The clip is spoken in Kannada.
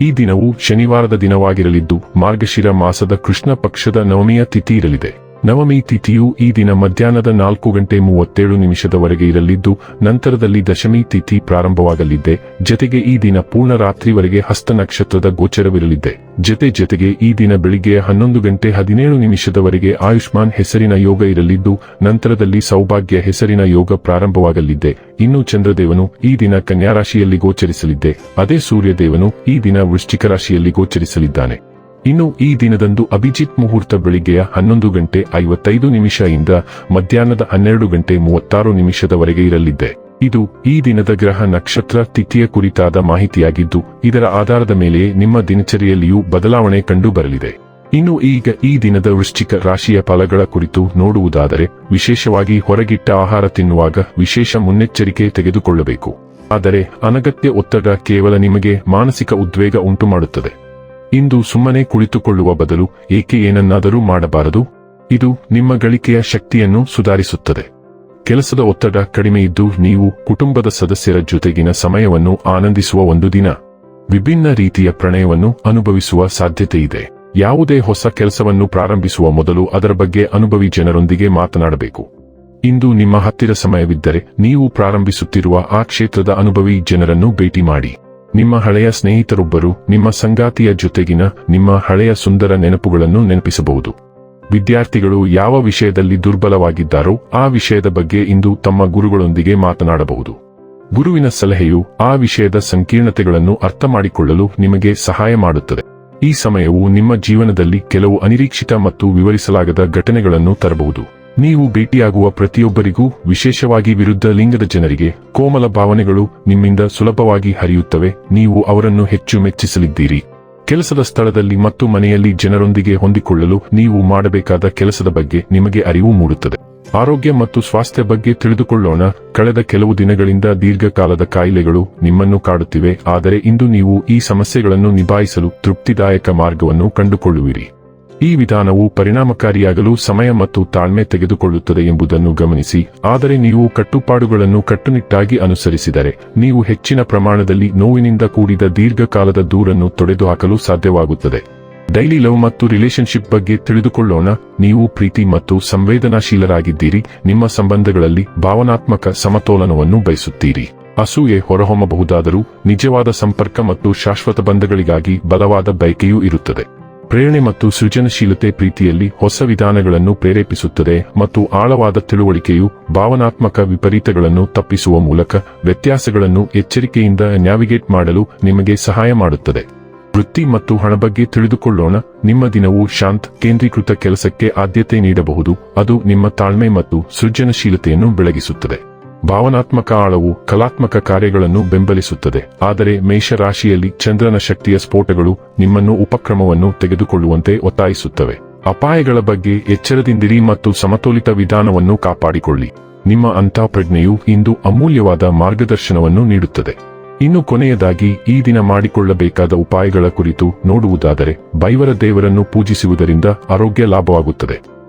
ಈ ದಿನವು ಶನಿವಾರದ ದಿನವಾಗಿರಲಿದ್ದು ಮಾರ್ಗಶಿರ ಮಾಸದ ಕೃಷ್ಣ ಪಕ್ಷದ ನವಮಿಯ ತಿಥಿ ಇರಲಿದೆ. ನವಮಿ ತಿಥಿಯು ಈ ದಿನ ಮಧ್ಯಾಹ್ನದ ನಾಲ್ಕು ಗಂಟೆ ಮೂವತ್ತೇಳು ನಿಮಿಷದವರೆಗೆ ಇರಲಿದ್ದು, ನಂತರದಲ್ಲಿ ದಶಮಿ ತಿಥಿ ಪ್ರಾರಂಭವಾಗಲಿದ್ದೆ. ಜತೆಗೆ ಈ ದಿನ ಪೂರ್ಣ ರಾತ್ರಿವರೆಗೆ ಹಸ್ತ ನಕ್ಷತ್ರದ ಗೋಚರವಿರಲಿದೆ ಜತೆ ಜತೆಗೆ ಈ ದಿನ ಬೆಳಿಗ್ಗೆ ಹನ್ನೊಂದು ಗಂಟೆ ಹದಿನೇಳು ನಿಮಿಷದವರೆಗೆ ಆಯುಷ್ಮಾನ್ ಹೆಸರಿನ ಯೋಗ ಇರಲಿದ್ದು, ನಂತರದಲ್ಲಿ ಸೌಭಾಗ್ಯ ಹೆಸರಿನ ಯೋಗ ಪ್ರಾರಂಭವಾಗಲಿದ್ದೆ. ಇನ್ನು ಚಂದ್ರದೇವನು ಈ ದಿನ ಕನ್ಯಾ ರಾಶಿಯಲ್ಲಿ ಗೋಚರಿಸಲಿದ್ದೆ. ಅದೇ ಸೂರ್ಯದೇವನು ಈ ದಿನ ವೃಶ್ಚಿಕ ರಾಶಿಯಲ್ಲಿ ಗೋಚರಿಸಲಿದ್ದಾನೆ. ಇನ್ನು ಈ ದಿನದಂದು ಅಭಿಜಿತ್ ಮುಹೂರ್ತ ಬೆಳಿಗ್ಗೆಯ ಹನ್ನೊಂದು ಗಂಟೆ ಐವತ್ತೈದು ನಿಮಿಷದಿಂದ ಮಧ್ಯಾಹ್ನದ ಹನ್ನೆರಡು ಗಂಟೆ ಮೂವತ್ತಾರು ನಿಮಿಷದವರೆಗೆ ಇರಲಿದೆ. ಇದು ಈ ದಿನದ ಗ್ರಹ ನಕ್ಷತ್ರ ತಿಥಿಯ ಕುರಿತಾದ ಮಾಹಿತಿಯಾಗಿದ್ದು, ಇದರ ಆಧಾರದ ಮೇಲೆಯೇ ನಿಮ್ಮ ದಿನಚರಿಯಲ್ಲಿಯೂ ಬದಲಾವಣೆ ಕಂಡುಬರಲಿದೆ. ಇನ್ನು ಈಗ ಈ ದಿನದ ವೃಶ್ಚಿಕ ರಾಶಿಯ ಫಲಗಳ ಕುರಿತು ನೋಡುವುದಾದರೆ, ವಿಶೇಷವಾಗಿ ಹೊರಗಿಟ್ಟ ಆಹಾರ ತಿನ್ನುವಾಗ ವಿಶೇಷ ಮುನ್ನೆಚ್ಚರಿಕೆ ತೆಗೆದುಕೊಳ್ಳಬೇಕು. ಆದರೆ ಅನಗತ್ಯ ಒತ್ತಡ ಕೇವಲ ನಿಮಗೆ ಮಾನಸಿಕ ಉದ್ವೇಗ ಉಂಟುಮಾಡುತ್ತದೆ. ಇಂದು ಸುಮ್ಮನೆ ಕುಳಿತುಕೊಳ್ಳುವ ಬದಲು ಏಕೆ ಏನನ್ನಾದರೂ ಮಾಡಬಾರದು? ಇದು ನಿಮ್ಮ ಗಳಿಕೆಯ ಶಕ್ತಿಯನ್ನು ಸುಧಾರಿಸುತ್ತದೆ. ಕೆಲಸದ ಒತ್ತಡ ಕಡಿಮೆಯಿದ್ದು ನೀವು ಕುಟುಂಬದ ಸದಸ್ಯರ ಜೊತೆಗಿನ ಸಮಯವನ್ನು ಆನಂದಿಸುವ ಒಂದು ದಿನ. ವಿಭಿನ್ನ ರೀತಿಯ ಪ್ರಣಯವನ್ನು ಅನುಭವಿಸುವ ಸಾಧ್ಯತೆಯಿದೆ ಯಾವುದೇ ಹೊಸ ಕೆಲಸವನ್ನು ಪ್ರಾರಂಭಿಸುವ ಮೊದಲು ಅದರ ಬಗ್ಗೆ ಅನುಭವಿ ಜನರೊಂದಿಗೆ ಮಾತನಾಡಬೇಕು. ಇಂದು ನಿಮ್ಮ ಹತ್ತಿರ ಸಮಯವಿದ್ದರೆ ನೀವು ಪ್ರಾರಂಭಿಸುತ್ತಿರುವ ಆ ಕ್ಷೇತ್ರದ ಅನುಭವಿ ಜನರನ್ನು ಭೇಟಿ ಮಾಡಿ. ನಿಮ್ಮ ಹಳೆಯ ಸ್ನೇಹಿತರೊಬ್ಬರು ನಿಮ್ಮ ಸಂಗಾತಿಯ ಜೊತೆಗಿನ ನಿಮ್ಮ ಹಳೆಯ ಸುಂದರ ನೆನಪುಗಳನ್ನು ನೆನಪಿಸಬಹುದು. ವಿದ್ಯಾರ್ಥಿಗಳು ಯಾವ ವಿಷಯದಲ್ಲಿ ದುರ್ಬಲವಾಗಿದ್ದಾರೋ ಆ ವಿಷಯದ ಬಗ್ಗೆ ಇಂದು ತಮ್ಮ ಗುರುಗಳೊಂದಿಗೆ ಮಾತನಾಡಬಹುದು. ಗುರುವಿನ ಸಲಹೆಯು ಆ ವಿಷಯದ ಸಂಕೀರ್ಣತೆಗಳನ್ನು ಅರ್ಥ ಮಾಡಿಕೊಳ್ಳಲು ನಿಮಗೆ ಸಹಾಯ ಮಾಡುತ್ತದೆ. ಈ ಸಮಯವು ನಿಮ್ಮ ಜೀವನದಲ್ಲಿ ಕೆಲವು ಅನಿರೀಕ್ಷಿತ ಮತ್ತು ವಿವರಿಸಲಾಗದ ಘಟನೆಗಳನ್ನು ತರಬಹುದು. ನೀವು ಭೇಟಿಯಾಗುವ ಪ್ರತಿಯೊಬ್ಬರಿಗೂ, ವಿಶೇಷವಾಗಿ ವಿರುದ್ಧ ಲಿಂಗದ ಜನರಿಗೆ, ಕೋಮಲ ಭಾವನೆಗಳು ನಿಮ್ಮಿಂದ ಸುಲಭವಾಗಿ ಹರಿಯುತ್ತವೆ. ನೀವು ಅವರನ್ನು ಹೆಚ್ಚು ಮೆಚ್ಚಿಸಲಿದ್ದೀರಿ. ಕೆಲಸದ ಸ್ಥಳದಲ್ಲಿ ಮತ್ತು ಮನೆಯಲ್ಲಿ ಜನರೊಂದಿಗೆ ಹೊಂದಿಕೊಳ್ಳಲು ನೀವು ಮಾಡಬೇಕಾದ ಕೆಲಸದ ಬಗ್ಗೆ ನಿಮಗೆ ಅರಿವು ಮೂಡುತ್ತದೆ. ಆರೋಗ್ಯ ಮತ್ತು ಸ್ವಾಸ್ಥ್ಯ ಬಗ್ಗೆ ತಿಳಿದುಕೊಳ್ಳೋಣ. ಕಳೆದ ಕೆಲವು ದಿನಗಳಿಂದ ದೀರ್ಘಕಾಲದ ಕಾಯಿಲೆಗಳು ನಿಮ್ಮನ್ನು ಕಾಡುತ್ತಿವೆ. ಆದರೆ ಇಂದು ನೀವು ಈ ಸಮಸ್ಯೆಗಳನ್ನು ನಿಭಾಯಿಸಲು ತೃಪ್ತಿದಾಯಕ ಮಾರ್ಗವನ್ನು ಕಂಡುಕೊಳ್ಳುವಿರಿ. ಈ ವಿಧಾನವು ಪರಿಣಾಮಕಾರಿಯಾಗಲು ಸಮಯ ಮತ್ತು ತಾಳ್ಮೆ ತೆಗೆದುಕೊಳ್ಳುತ್ತದೆ ಎಂಬುದನ್ನು ಗಮನಿಸಿ, ಆದರೆ ನೀವು ಕಟ್ಟುಪಾಡುಗಳನ್ನು ಕಟ್ಟುನಿಟ್ಟಾಗಿ ಅನುಸರಿಸಿದರೆ, ನೀವು ಹೆಚ್ಚಿನ ಪ್ರಮಾಣದಲ್ಲಿ ನೋವಿನಿಂದ ಕೂಡಿದ ದೀರ್ಘಕಾಲದ ದೂರನ್ನು ತೊಡೆದುಹಾಕಲು ಸಾಧ್ಯವಾಗುತ್ತದೆ. ಡೈಲಿ ಲವ್ ಮತ್ತು ರಿಲೇಶನ್ಶಿಪ್ ಬಗ್ಗೆ ತಿಳಿದುಕೊಳ್ಳೋಣ, ನೀವು ಪ್ರೀತಿ ಮತ್ತು ಸಂವೇದನಾಶೀಲರಾಗಿದ್ದೀರಿ, ನಿಮ್ಮ ಸಂಬಂಧಗಳಲ್ಲಿ ಭಾವನಾತ್ಮಕ ಸಮತೋಲನವನ್ನು ಬಯಸುತ್ತೀರಿ. ಅಸೂಯೆ ಹೊರಹೊಮ್ಮಬಹುದಾದರೂ, ನಿಜವಾದ ಸಂಪರ್ಕ ಮತ್ತು ಶಾಶ್ವತ ಬಂಧಗಳಿಗಾಗಿ ಬಲವಾದ ಬಯಕೆಯೂ ಇರುತ್ತದೆ. ಪ್ರೇರಣೆ ಮತ್ತು ಸೃಜನಶೀಲತೆ ಪ್ರೀತಿಯಲ್ಲಿ ಹೊಸ ವಿಧಾನಗಳನ್ನು ಪ್ರೇರೇಪಿಸುತ್ತದೆ ಮತ್ತು ಆಳವಾದ ತಿಳುವಳಿಕೆಯು ಭಾವನಾತ್ಮಕ ವಿಪರೀತಗಳನ್ನು ತಪ್ಪಿಸುವ ಮೂಲಕ ವ್ಯತ್ಯಾಸಗಳನ್ನು ಎಚ್ಚರಿಕೆಯಿಂದ ನ್ಯಾವಿಗೇಟ್ ಮಾಡಲು ನಿಮಗೆ ಸಹಾಯ ಮಾಡುತ್ತದೆ. ವೃತ್ತಿ ಮತ್ತು ಹಣ ಬಗ್ಗೆ ತಿಳಿದುಕೊಳ್ಳೋಣ. ನಿಮ್ಮ ದಿನವು ಶಾಂತ್, ಕೇಂದ್ರೀಕೃತ ಕೆಲಸಕ್ಕೆ ಆದ್ಯತೆ ನೀಡಬಹುದು. ಅದು ನಿಮ್ಮ ತಾಳ್ಮೆ ಮತ್ತು ಸೃಜನಶೀಲತೆಯನ್ನು ಬೆಳಗಿಸುತ್ತದೆ. ಭಾವನಾತ್ಮಕ ಆಳವು ಕಲಾತ್ಮಕ ಕಾರ್ಯಗಳನ್ನು ಬೆಂಬಲಿಸುತ್ತದೆ. ಆದರೆ ಮೇಷರಾಶಿಯಲ್ಲಿ ಚಂದ್ರನ ಶಕ್ತಿಯ ಸ್ಫೋಟಗಳು ನಿಮ್ಮನ್ನು ಉಪಕ್ರಮವನ್ನು ತೆಗೆದುಕೊಳ್ಳುವಂತೆ ಒತ್ತಾಯಿಸುತ್ತವೆ. ಅಪಾಯಗಳ ಬಗ್ಗೆ ಎಚ್ಚರದಿಂದಿರಿ ಮತ್ತು ಸಮತೋಲಿತ ವಿಧಾನವನ್ನು ಕಾಪಾಡಿಕೊಳ್ಳಿ. ನಿಮ್ಮ ಅಂತಃಪ್ರಜ್ಞೆಯು ಇಂದು ಅಮೂಲ್ಯವಾದ ಮಾರ್ಗದರ್ಶನವನ್ನು ನೀಡುತ್ತದೆ. ಇನ್ನು ಕೊನೆಯದಾಗಿ ಈ ದಿನ ಮಾಡಿಕೊಳ್ಳಬೇಕಾದ ಉಪಾಯಗಳ ಕುರಿತು ನೋಡುವುದಾದರೆ ಬೈವರ ದೇವರನ್ನು ಪೂಜಿಸುವುದರಿಂದ ಆರೋಗ್ಯ ಲಾಭವಾಗುತ್ತದೆ.